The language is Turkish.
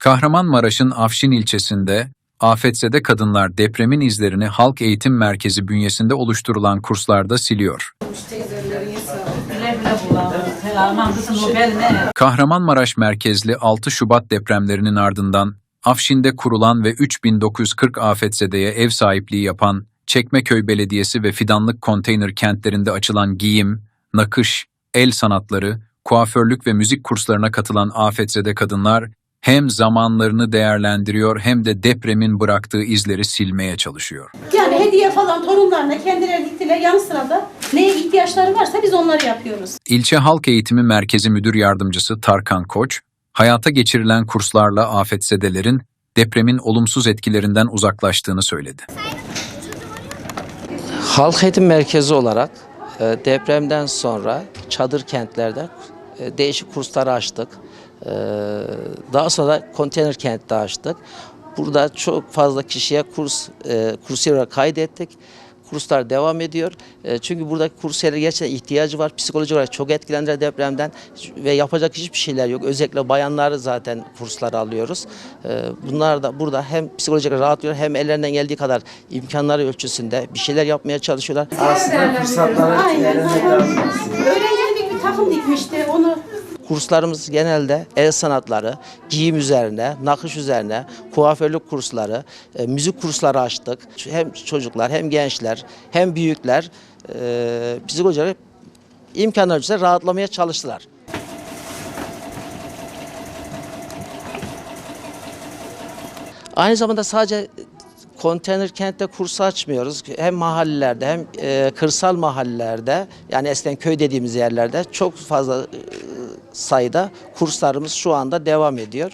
Kahramanmaraş'ın Afşin ilçesinde afetzede kadınlar depremin izlerini Halk Eğitim Merkezi bünyesinde oluşturulan kurslarda siliyor. Kahramanmaraş merkezli 6 Şubat depremlerinin ardından Afşin'de kurulan ve 3940 afetzedeye ev sahipliği yapan Çekmeköy Belediyesi ve Fidanlık Konteyner kentlerinde açılan giyim, nakış, el sanatları, kuaförlük ve müzik kurslarına katılan afetzede kadınlar hem zamanlarını değerlendiriyor hem de depremin bıraktığı izleri silmeye çalışıyor. Yani hediye falan torunlarına kendileri gittiler yanı sırada neye ihtiyaçları varsa biz onları yapıyoruz. İlçe Halk Eğitimi Merkezi Müdür Yardımcısı Tarkan Koç, hayata geçirilen kurslarla afetzedelerin depremin olumsuz etkilerinden uzaklaştığını söyledi. Halk eğitim merkezi olarak e, depremden sonra çadır kentlerde değişik kursları açtık. E, Daha sonra konteyner kentte açtık. Burada çok fazla kişiye kurs e, kursiyer kaydettik. Kurslar devam ediyor. E, Çünkü buradaki kursiyere gerçekten ihtiyacı var. Psikolojik olarak çok etkilendiler depremden ve yapacak hiçbir şeyler yok. Özellikle bayanları zaten kurslara alıyoruz. E, Bunlar da burada hem psikolojik olarak rahatlıyor hem ellerinden geldiği kadar imkanları ölçüsünde bir şeyler yapmaya çalışıyorlar. Aslında fırsatları Aynen. lazım. Takım dikmişti onu Kurslarımız genelde el sanatları, giyim üzerine, nakış üzerine, kuaförlük kursları, e, müzik kursları açtık. Hem çocuklar hem gençler hem büyükler e, psikolojik olarak imkan ölçüsünde rahatlamaya çalıştılar. Aynı zamanda sadece konteyner kentte kurs açmıyoruz. Hem mahallelerde hem e, kırsal mahallelerde yani eskiden köy dediğimiz yerlerde çok fazla e, sayıda kurslarımız şu anda devam ediyor.